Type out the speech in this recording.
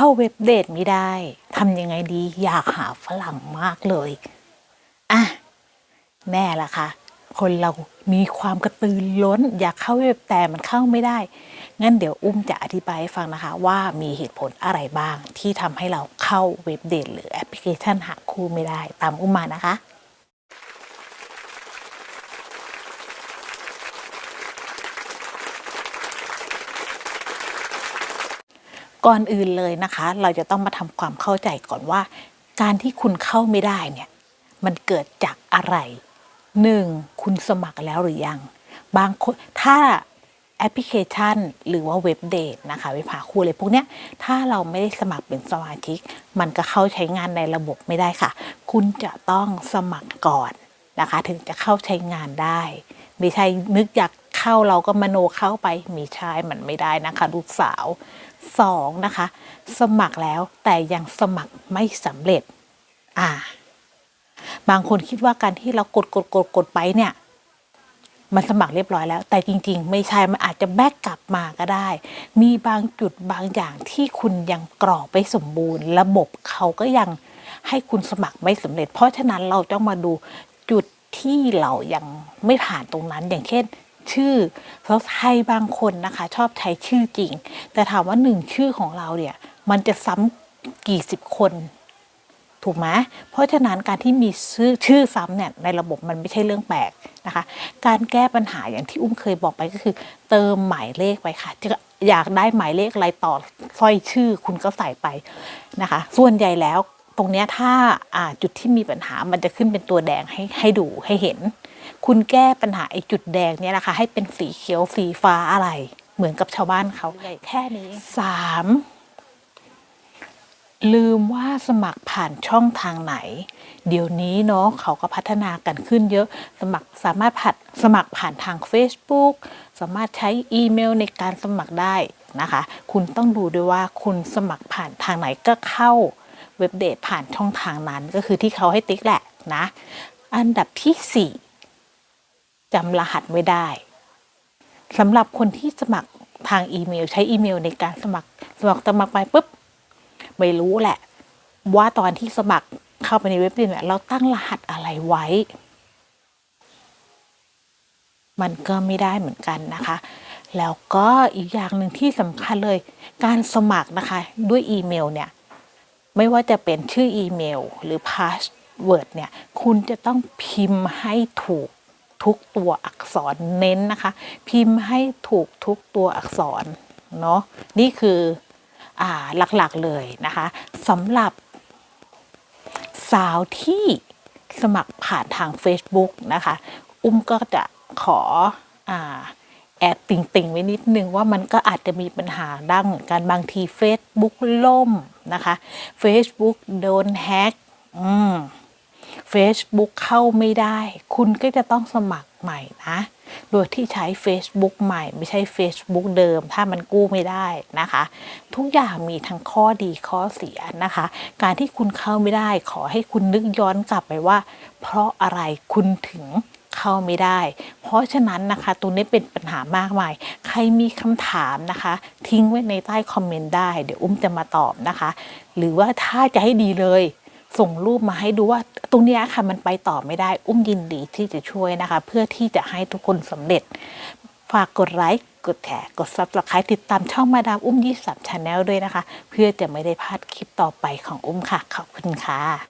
เข้าเว็บเดทไม่ได้ทำยังไงดี อยากหาฝรั่งมากเลยอะแน่ละค่ะ คนเรามีความกระตือร้น อยากเข้าเว็บแต่มันเข้าไม่ได้ งั้นเดี๋ยวอุ้มจะอธิบายให้ฟังนะคะ ว่ามีเหตุผลอะไรบ้างที่ทำให้เราเข้าเว็บเดทหรือแอปพลิเคชันหาคู่ไม่ได้ ตามอุ้มมานะคะ ก่อนอื่นเลยนะคะ เราจะต้องมาทำความเข้าใจก่อนว่า การที่คุณเข้าไม่ได้เนี่ยมันเกิดจากอะไรหนึ่งคุณสมัครแล้วหรือยัง บางคนถ้าแอปพลิเคชัน หรือว่าเว็บเดทนะคะเว็บหาคู่อะไรพวกเนี้ยถ้าเราไม่ได้สมัครเป็นสมาชิก มันก็เข้าใช้งานในระบบไม่ได้ค่ะ คุณจะต้องสมัครก่อนนะคะ ถึงจะเข้าใช้งานได้ ไม่ใช่นึกอยาก เข้าเราก็มโนเข้าไปมีใช่มันไม่ได้นะคะ ลูกสาวสองนะคะ สมัครแล้วแต่ยังสมัครไม่สำเร็จ อ่า บางคนคิดว่าการที่เรากดกดกดกดไปเนี่ย มันสมัครเรียบร้อยแล้ว แต่จริง ๆ ไม่ใช่ มันอาจจะแบกกลับมาก็ได้ มีบางจุดบางอย่างที่คุณยังกรอกไปสมบูรณ์ ระบบเขาก็ยังให้คุณสมัครไม่สำเร็จ เพราะฉะนั้นเราต้องมาดูจุดที่เรายังไม่ผ่านตรงนั้นอย่างเช่น ชื่อเพราะไทยบางคนนะคะ ชอบใช้ชื่อจริง แต่ถามว่าหนึ่งชื่อของเราเนี่ย มันจะซ้ำกี่สิบคน ถูกไหมเพราะฉะนั้นการที่มีชื่อชื่อซ้ำเนี่ยในระบบมันไม่ใช่เรื่องแปลกนะคะ การแก้ปัญหาอย่างที่อุ้มเคยบอกไปก็คือ เติมหมายเลขไปค่ะจะอยากได้หมายเลขอะไรต่อสร้อยชื่อคุณก็ใส่ไปนะคะ ส่วนใหญ่แล้วตรงเนี้ยถ้าจุดที่มีปัญหามันจะขึ้นเป็นตัวแดงให้ให้ดูให้เห็น คุณแก้ปัญหาไอ้จุดแดงเนี่ยนะคะให้เป็นสีเขียวสีฟ้าอะไรเหมือนกับชาวบ้านเขาแค่นี้สามลืมว่าสมัครผ่านช่องทางไหน เดี๋ยวนี้เนาะเขาก็พัฒนากันขึ้นเยอะ สมัครสามารถผัดสมัครผ่านทาง Facebook สามารถใช้อีเมลในการสมัครได้นะคะ คุณต้องดูด้วยว่าคุณสมัครผ่านทางไหนก็เข้าเว็บเดทผ่านช่องทางนั้นก็คือที่เขาให้ติ๊กแหละนะ อันดับที่สี่ จำรหัสไม่ได้สำหรับคนที่สมัครทางอีเมล ใช้อีเมลในการสมัคร สมัครสมัครไปปุ๊บไม่รู้แหละ ว่าตอนที่สมัครเข้าไปในเว็บเนี่ยเราตั้งรหัสอะไรไว้ มันก็ไม่ได้เหมือนกันนะคะ แล้วก็อีกอย่างหนึ่งที่สำคัญเลย การสมัครนะคะ ด้วยอีเมลเนี่ยไม่ว่าจะเป็นชื่ออีเมล หรือพาสเวิร์ดเนี่ย คุณจะต้องพิมพ์ให้ถูก ทุกตัวอักษรเน้นนะคะ พิมพ์ให้ถูกทุกตัวอักษรเนาะนี่คืออ่าหลักๆเลยนะคะสำหรับสาวที่สมัครผ่านทาง Facebook นะคะ อุ้มก็จะขออ่าแอบติ่งๆ ไว้นิดนึงว่ามันก็อาจจะมีปัญหาดังเหมือนกันบางที Facebook ล่มนะคะ Facebook โดนแฮ็กอืม Facebook เข้าไม่ได้ คุณก็จะต้องสมัครใหม่นะ โดยที่ใช้ Facebook ใหม่ ไม่ใช่ Facebook เดิม ถ้ามันกู้ไม่ได้นะคะ ทุกอย่างมีทั้งข้อดีข้อเสียนะคะ การที่คุณเข้าไม่ได้ ขอให้คุณนึกย้อนกลับไปว่า เพราะอะไรคุณถึงเข้าไม่ได้ เพราะฉะนั้นนะคะตรงนี้เป็นปัญหามากมาย ใครมีคำถามนะคะ ทิ้งไว้ในใต้คอมเมนต์ได้ เดี๋ยวอุ้มจะมาตอบนะคะ หรือว่าถ้าจะให้ดีเลย ส่งรูปมาให้ดูว่าตรงนี้ค่ะมันไปต่อไม่ได้ อุ้มยินดีที่จะช่วยนะคะ เพื่อที่จะให้ทุกคนสำเร็จ ฝากกดไลค์กดแชร์กดซับสไครต์ติดตามช่องมาดามอุ้มยี่สับชาแนลด้วยนะคะ เพื่อจะไม่ได้พลาดคลิปต่อไปของอุ้มค่ะ ขอบคุณค่ะ